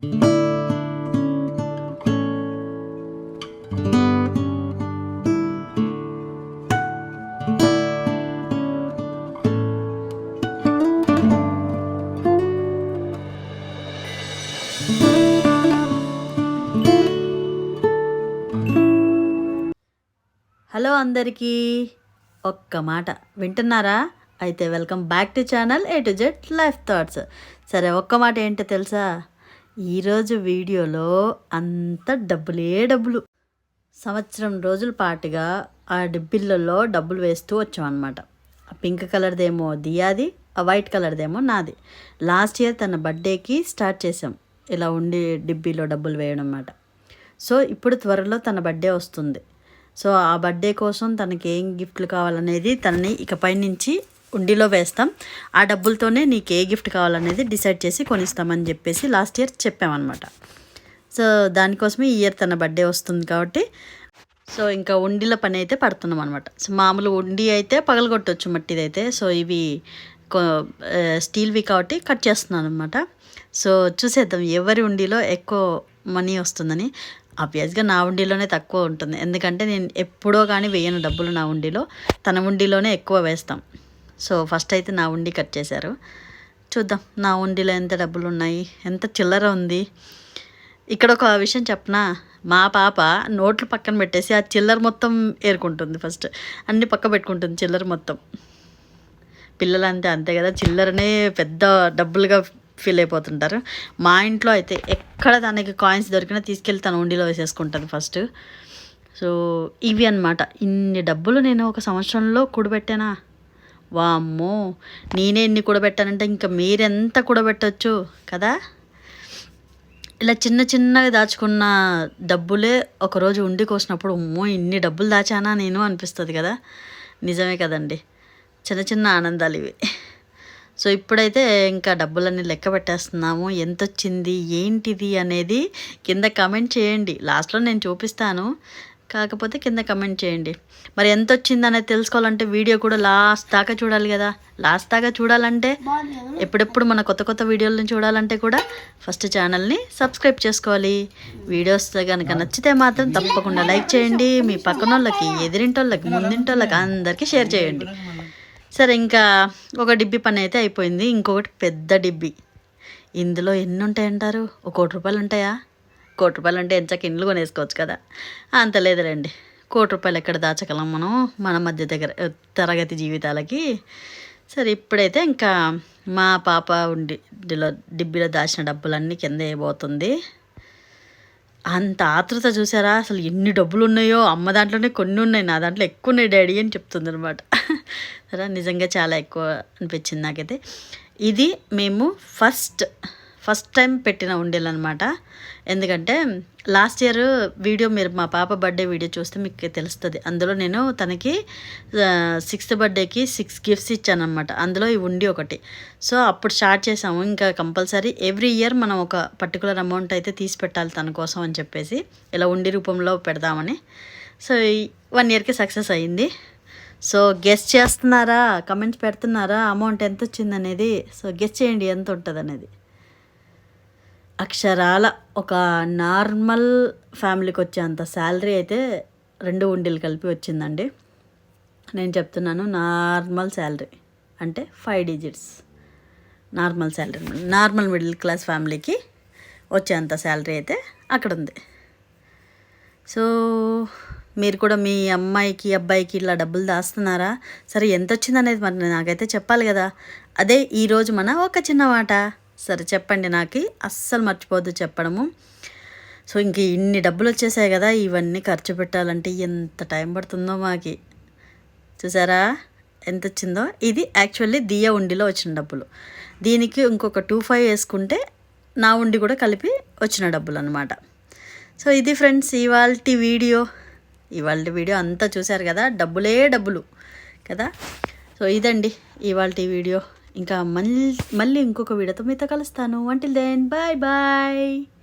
Hello అందరికీ ఒక్క మాట వింటున్నారా? అయితే welcome back to channel A to Z life thoughts సరే ఒక్క మాట ఏంటో తెలుసా? ఈరోజు వీడియోలో అంత డబ్బులే డబ్బులు. సంవత్సరం రోజుల పాటుగా ఆ డిబ్బిళ్ళలో డబ్బులు వేస్తూ వచ్చామన్నమాట. ఆ పింక్ కలర్దేమో దియాది ఆ వైట్ కలర్దేమో నాది. లాస్ట్ ఇయర్ తన బర్త్డేకి స్టార్ట్ చేసాం ఇలా ఉండి డిబ్బీలో డబ్బులు వేయడం అన్నమాట. సో ఇప్పుడు త్వరలో తన బర్త్డే వస్తుంది. సో ఆ బర్త్డే కోసం తనకి ఏం గిఫ్ట్లు కావాలనేది తనని ఇకపై నుంచి ఉండిలో వేస్తాం. ఆ డబ్బులతోనే నీకు ఏ గిఫ్ట్ కావాలనేది డిసైడ్ చేసి కొనిస్తామని చెప్పేసి లాస్ట్ ఇయర్ చెప్పామన్నమాట. సో దానికోసమే ఈ ఇయర్ తన బర్త్డే వస్తుంది కాబట్టి. సో ఇంకా ఉండిల పని అయితే పడుతున్నాం అనమాట సో మామూలు ఉండి అయితే పగలగొట్టవచ్చు మట్టిది అయితే సో ఇవి స్టీల్వి కాబట్టి కట్ చేస్తున్నాను అనమాట సో చూసేద్దాం ఎవరి ఉండిలో ఎక్కువ మనీ వస్తుందని. ఆబ్వియస్గా నా ఉండిలోనే తక్కువ ఉంటుంది. ఎందుకంటే నేను ఎప్పుడో కానీ వేయను డబ్బులు నా ఉండిలో. తన ఉండిలోనే ఎక్కువ వేస్తాం. సో ఫస్ట్ అయితే నా ఉండి కట్ చేశారు. చూద్దాం నా ఉండిలో ఎంత డబ్బులు ఉన్నాయి ఎంత చిల్లర ఉంది. ఇక్కడ ఒక విషయం చెప్పనా మా పాప నోట్లు పక్కన పెట్టేసి ఆ చిల్లర మొత్తం ఏరుకుంటుంది ఫస్ట్. అన్ని పక్క పెట్టుకుంటుంది చిల్లర మొత్తం. పిల్లలు అంతే అంతే కదా చిల్లరనే పెద్ద డబ్బులుగా ఫీల్ అయిపోతుంటారు. మా ఇంట్లో అయితే ఎక్కడ తనకి కాయిన్స్ దొరికినా తీసుకెళ్ళి తన ఉండిలో వేసేసుకుంటుంది ఫస్ట్. సో ఇవి అన్నమాట. ఇన్ని డబ్బులు నేను ఒక సంవత్సరంలో కూడబెట్టానా? వామ్మో నేనే ఎన్ని కూడబెట్టానంటే ఇంకా మీరెంత కూడబెట్టచ్చు కదా? ఇలా చిన్న చిన్నగా దాచుకున్న డబ్బులే ఒకరోజు ఉండి కోసినప్పుడు అమ్మో ఇన్ని డబ్బులు దాచానా? నేను అనిపిస్తుంది కదా? నిజమే కదండి. చిన్న చిన్న ఆనందాలు ఇవి. సో ఇప్పుడైతే ఇంకా డబ్బులన్నీ లెక్క పెట్టేస్తున్నాము. ఎంత వచ్చింది ఏంటిది? అనేది కింద కమెంట్ చేయండి. లాస్ట్లో నేను చూపిస్తాను. కాకపోతే కింద కమెంట్ చేయండి. మరి ఎంత వచ్చింది అనేది తెలుసుకోవాలంటే వీడియో కూడా లాస్ట్ దాకా చూడాలి కదా. లాస్ట్ దాకా చూడాలంటే ఎప్పుడెప్పుడు మన కొత్త కొత్త వీడియోలను చూడాలంటే కూడా ఫస్ట్ ఛానల్ని సబ్స్క్రైబ్ చేసుకోవాలి. వీడియోస్ కనుక నచ్చితే మాత్రం తప్పకుండా లైక్ చేయండి. మీ పక్కన వాళ్ళకి ఎదిరింటోళ్ళకి ముందింటోళ్ళకి అందరికీ షేర్ చేయండి. సరే ఇంకా ఒక డిబ్బి పని అయితే అయిపోయింది. ఇంకొకటి పెద్ద డిబ్బి. ఇందులో ఎన్ని ఉంటాయంటారు ఒక కోటి రూపాయలు ఉంటాయా కోటి రూపాయలు ఉంటే ఎంచక ఇండ్లు కొనేసుకోవచ్చు కదా. అంత లేదులేండి. కోటి రూపాయలు ఎక్కడ దాచగలం మనం? మన మధ్య దగ్గర తరగతి జీవితాలకి. సరే ఇప్పుడైతే ఇంకా మా పాప ఉండి డిబ్బీలో దాచిన డబ్బులన్నీ కింద వేయబోతుంది అంత ఆతృత చూసారా? అసలు ఎన్ని డబ్బులు ఉన్నాయో అమ్మ దాంట్లోనే కొన్ని ఉన్నాయి నా దాంట్లో ఎక్కువ ఉన్నాయి డాడీ అని చెప్తుంది అనమాట సరే నిజంగా చాలా ఎక్కువ అనిపించింది నాకైతే. ఇది మేము ఫస్ట్ ఫస్ట్ టైం పెట్టిన ఉండేలు అనమాట ఎందుకంటే లాస్ట్ ఇయర్ వీడియో మీరు మా పాప బర్త్డే వీడియో చూస్తే మీకు తెలుస్తుంది. అందులో నేను తనకి సిక్స్త్ బర్త్డేకి సిక్స్ గిఫ్ట్స్ ఇచ్చానమాట అందులో ఈ ఉండి ఒకటి. సో అప్పుడు స్టార్ట్ చేసాము. ఇంకా కంపల్సరీ ఎవ్రీ ఇయర్ మనం ఒక పర్టికులర్ అమౌంట్ అయితే తీసి పెట్టాలి తన కోసం అని చెప్పేసి. ఇలా ఉండి రూపంలో పెడదామని. సో వన్ ఇయర్కి సక్సెస్ అయ్యింది సో గెస్ట్ చేస్తున్నారా? కమెంట్స్ పెడుతున్నారా? అమౌంట్ ఎంత వచ్చిందనేది సో గెస్ట్ చేయండి ఎంత ఉంటుంది అనేది అక్షరాల ఒక నార్మల్ ఫ్యామిలీకి వచ్చేంత శాలరీ అయితే రెండు ఉండీలు కలిపి వచ్చిందండి. నేను చెప్తున్నాను నార్మల్ శాలరీ అంటే five digits. Normal salary normal middle class ఫ్యామిలీకి వచ్చేంత శాలరీ అయితే అక్కడ ఉంది సో మీరు కూడా మీ అమ్మాయికి అబ్బాయికి ఇలా డబ్బులు దాస్తున్నారా? సరే ఎంత వచ్చిందనేది మరి నాకైతే చెప్పాలి కదా. అదే ఈరోజు మన ఒక చిన్న మాట సరే చెప్పండి నాకు. అస్సలు మర్చిపోద్దు చెప్పడము. సో ఇంక ఇన్ని డబ్బులు వచ్చేసాయి కదా ఇవన్నీ ఖర్చు పెట్టాలంటే ఎంత టైం పడుతుందో మాకి. చూసారా? ఎంత వచ్చిందో? ఇది యాక్చువల్లీ దియ ఉండిలో వచ్చిన డబ్బులు. దీనికి ఇంకొక టూ ఫైవ్ వేసుకుంటే నా ఉండి కూడా కలిపి వచ్చిన డబ్బులు అనమాట సో ఇది ఫ్రెండ్స్ ఇవాళ వీడియో. ఇవాళ వీడియో అంతా చూశారు కదా డబ్బులే డబ్బులు కదా. సో ఇదండి ఇవాళ వీడియో. ఇంకా మళ్ళీ మళ్ళీ ఇంకొక వీడియోతో మీతో కలుస్తాను. Until then bye bye